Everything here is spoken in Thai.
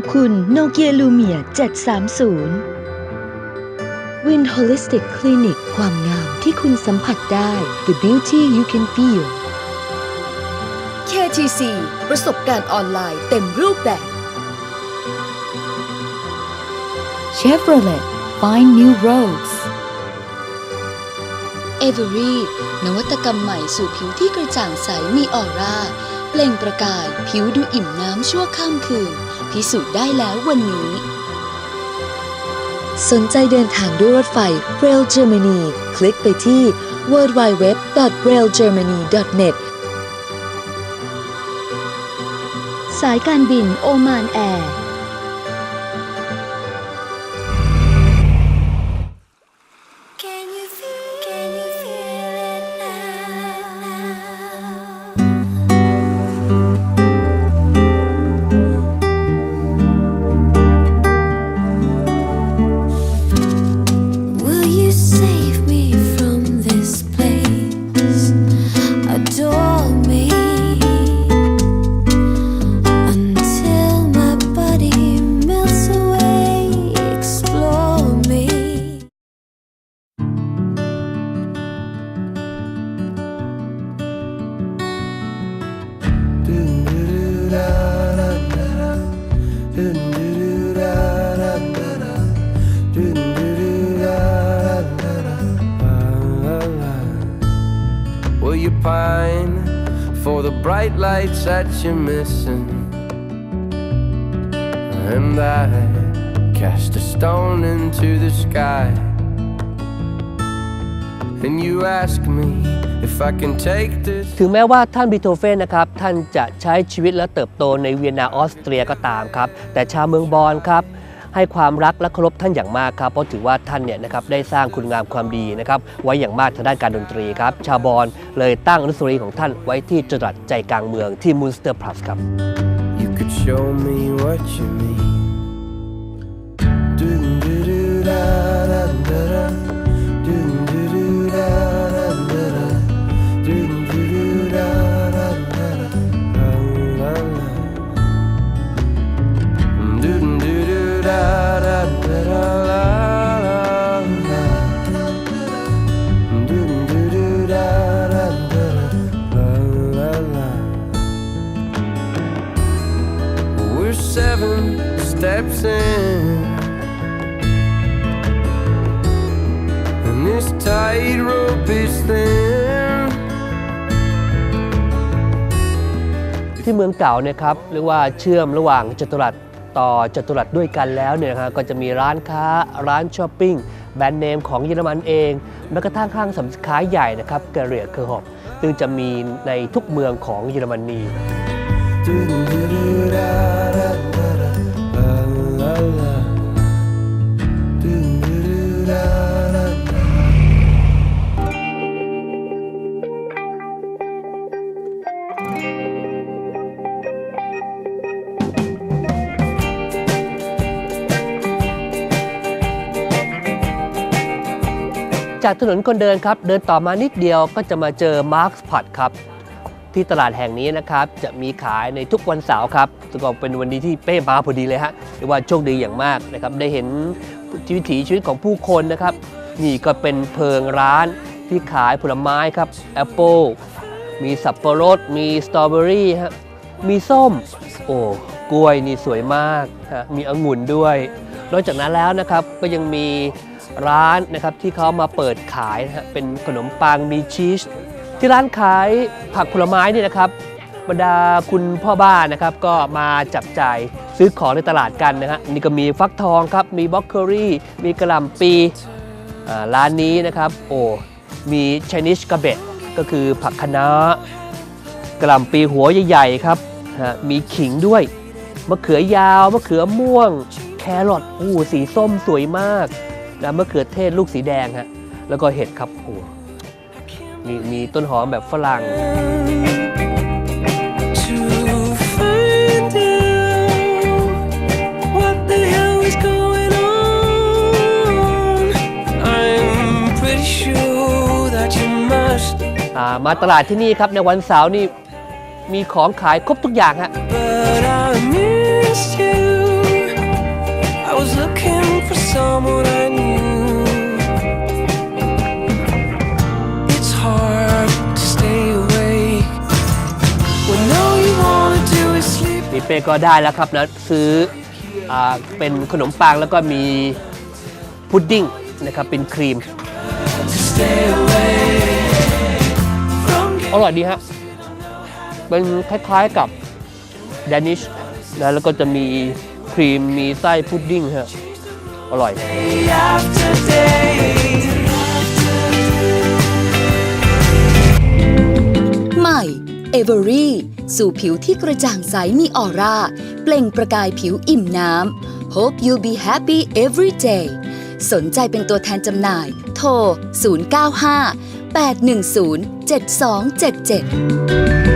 ขอบคุณโนเกียลูเมีย730 Win Holistic Clinic ความงามที่คุณสัมผัสได้ The beauty you can feel KTC ประสบการณ์ออนไลน์เต็มรูปแบบ Chevrolet Find New Roads Avery นวัตกรรมใหม่สู่ผิวที่กระจ่างใสมีออร่า เปล่งประกายผิวดูอิ่มน้ำชั่วข้ามคืน พิสูจน์ได้แล้ววันนี้ สนใจเดินทางด้วยรถไฟ Rail Germany คลิกไปที่ www.railgermany.net สายการบินโอมานแอร์ the bright lights that you're missing? And I cast a stone into the sky. And you ask me if I can take this. ถึงแม้ว่าท่านบีโธเฟนนะครับ ท่านจะใช้ชีวิตและเติบโตในเวียนนาออสเตรียก็ตามครับ แต่ชาวเมืองบอนครับ ให้ความรักและเคารพท่านอย่างมากครับเพราะถือว่าท่านเนี่ยนะครับได้สร้างคุณงามความดีนะครับไว้อย่างมากทางด้านการดนตรีครับชาบอนเลยตั้งอนุสาวรีย์ของท่านไว้ที่จรวดใจกลางเมืองที่มูนสเตอร์พลัสครับ You could show me what you mean. Do -do -do -da -da. Steps in. And this tightrope is thin. ที่เมืองเก่าเนี่ยครับเรียกว่าเชื่อมระหว่างจัตุรัสต่อจัตุรัสด้วยกันแล้วเนี่ยนะครับก็จะมีร้านค้าร้านช้อปปิ้งแบรนด์เนมของเยอรมันเองแม้กระทั่งห้างสรรพสินค้าใหญ่นะครับเกเรียเคอร์ฮอปซึ่งจะมีในทุกเมืองของเยอรมนี จากถนนคนเดินครับ เดินต่อมานิดเดียวก็จะมาเจอมาร์คส์พอตครับ ที่ตลาดแห่งนี้นะครับ จะมีขายในทุกวันเสาร์ครับซึ่งก็เป็นวันนี้ที่เป้มาพอดีเลยฮะเรียกว่าโชคดีอย่างมากนะครับ ได้เห็นวิถีชีวิตของผู้คนนะครับ นี่ก็เป็นเพิงร้านที่ขายผลไม้ครับแอปเปิลมีสับปะรด มีสตรอเบอรี่ฮะมีส้ม โอ้กล้วยนี่สวยมากฮะมีองุ่นด้วย นอกจากนั้นแล้วนะครับก็ยังมี ร้านนะครับที่เขามาเปิดขายนะฮะเป็นขนมปังมีชีสที่ร้านขายผักผลไม้นี่นะครับบรรดาคุณพ่อบ้านนะครับก็มาจับจ่ายซื้อของในตลาดกันนะฮะนี่ก็มีฟักทองครับมีบล็อกเกอรี่มีกระหล่ำปีร้านนี้นะครับโอ้มีชนิชก a เบ t ก็คือผักคะน้ากระหล่ำปีหัวใหญ่ๆครับมีขิงด้วยมะเขือยาวมะเขือม่วง แครอทโอ้สีส้มสวยมาก นะมะเขือเทศลูกสีแดงฮะแล้วก็เห็ดครับโอ้โหมีมีต้นหอมแบบฝรั่ง To find out what the hell is going on. I'm pretty sure that you must, อ่ามาตลาดที่นี่ครับในวันเสาร์นี่มีของขายครบทุกอย่างฮะ เป้ก็ได้แล้วครับนะซื้ออเป็นขนมปังแล้วก็มีพุดดิ้งนะครับเป็นครีม อร่อยดีฮะเป็นคล้ายๆกับดนิชนะแล้วก็จะมีครีมมีไส้พุดดิ้งฮะอร่อย ใหม่ เอเวอรี่สู่ผิวที่กระจ่างใสมีออร่า เปล่งประกายผิวอิ่มน้ำ Hope you be happy every day สนใจเป็นตัวแทนจำหน่าย โทร 095 810 7277